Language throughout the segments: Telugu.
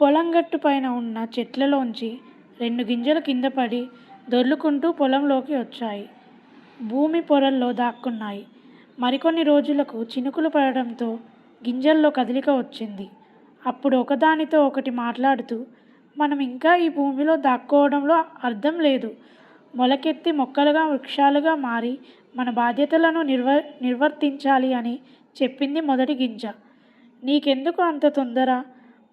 పొలం గట్టు పైన ఉన్న చెట్లలోంచి రెండు గింజలు కింద పడి దొర్లుకుంటూ పొలంలోకి వచ్చాయి. భూమి పొరల్లో దాక్కున్నాయి. మరికొన్ని రోజులకు చినుకులు పడడంతో గింజల్లో కదలిక వచ్చింది. అప్పుడు ఒకదానితో ఒకటి మాట్లాడుతూ మనం ఇంకా ఈ భూమిలో దాక్కోవడంలో అర్థం లేదు. మొలకెత్తి మొక్కలుగా వృక్షాలుగా మారి మన బాధ్యతలను నిర్వ నిర్వర్తించాలి అని చెప్పింది మొదటి గింజ. నీకెందుకు అంత తొందర?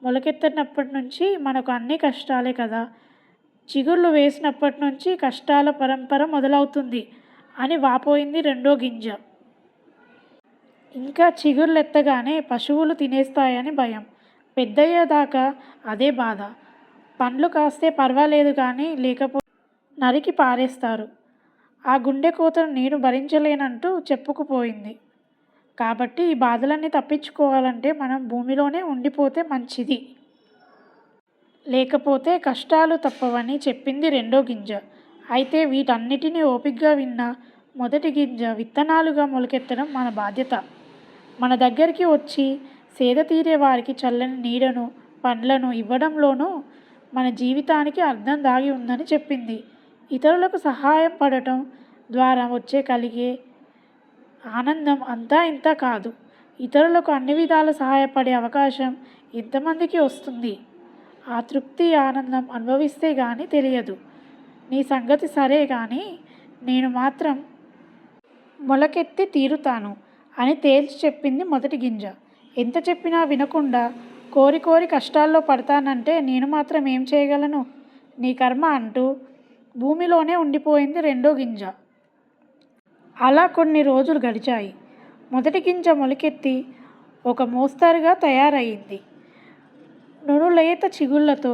మొలకెత్తినప్పటి నుంచి మనకు అన్ని కష్టాలే కదా! చిగుర్లు వేసినప్పట్నుంచీ కష్టాల పరంపర మొదలవుతుంది అని వాపోయింది రెండో గింజ. ఇంకా చిగుర్లెత్తగానే పశువులు తినేస్తాయని భయం. పెద్దయ్యేదాకా అదే బాధ. పండ్లు కాస్తే పర్వాలేదు కానీ లేకపోతే నరికి పారేస్తారు. ఆ గుండె కోతను నేను భరించలేనంటూ చెప్పుకుపోయింది. కాబట్టి ఈ బాధలన్నీ తప్పించుకోవాలంటే మనం భూమిలోనే ఉండిపోతే మంచిది. లేకపోతే కష్టాలు తప్పవని చెప్పింది రెండో గింజ. అయితే వీటన్నిటినీ ఓపిగ్గా విన్న మొదటి గింజ విత్తనాలుగా మొలకెత్తడం మన బాధ్యత. మన దగ్గరికి వచ్చి సేదతీరే వారికి చల్లని నీడను, పండ్లను ఇవ్వడంలోనూ మన జీవితానికి అర్థం దాగి ఉందని చెప్పింది. ఇతరులకు సహాయం పడటం ద్వారా వచ్చే కలిగే ఆనందం అంతా ఇంత కాదు. ఇతరులకు అన్ని విధాల సహాయపడే అవకాశం ఎంతమందికి వస్తుంది? ఆ తృప్తి, ఆనందం అనుభవిస్తే కానీ తెలియదు. నీ సంగతి సరే కానీ నేను మాత్రం మొలకెత్తి తీరుతాను అని తేల్చి చెప్పింది మొదటి గింజ. ఎంత చెప్పినా వినకుండా కోరి కోరి కష్టాల్లో పడతానంటే నేను మాత్రం ఏం చేయగలను? నీ కర్మ అంటూ భూమిలోనే ఉండిపోయింది రెండో గింజ. అలా కొన్ని రోజులు గడిచాయి. మొదటి గింజ మొలకెత్తి ఒక మోస్తరుగా తయారయింది. నునులేత చిగుళ్ళతో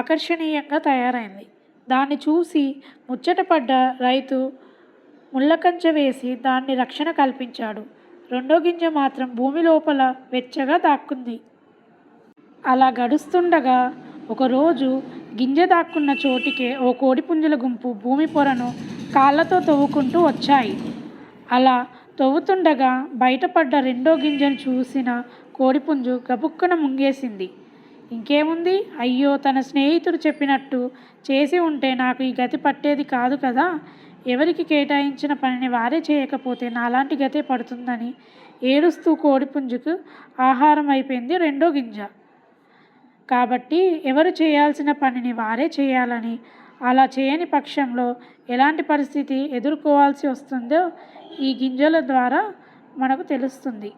ఆకర్షణీయంగా తయారైంది. దాన్ని చూసి ముచ్చటపడ్డ రైతు ముళ్ళకంచె వేసి దాన్ని రక్షణ కల్పించాడు. రెండో గింజ మాత్రం భూమి లోపల వెచ్చగా దాక్కుంది. అలా గడుస్తుండగా ఒకరోజు గింజ దాక్కున్న చోటికే ఓ కోడిపుంజుల గుంపు భూమి పొరను కాళ్ళతో తవ్వుకుంటూ వచ్చాయి. అలా తవ్వుతుండగా బయటపడ్డ రెండో గింజను చూసిన కోడిపుంజు గబుక్కున ముంగేసింది ఇంకేముంది? అయ్యో తన స్నేహితుడు చెప్పినట్టు చేసి ఉంటే నాకు ఈ గతి పట్టేది కాదు కదా! ఎవరికి కేటాయించిన పనిని వారే చేయకపోతే నాలాంటి గతే పడుతుందని ఏడుస్తూ కోడిపుంజుకు ఆహారం అయిపోయింది రెండో గింజ. కాబట్టి ఎవరు చేయాల్సిన పనిని వారే చేయాలని, అలా చేయని పక్షంలో ఎలాంటి పరిస్థితి ఎదుర్కోవాల్సి వస్తుందో ఈ గింజల ద్వారా మనకు తెలుస్తుంది.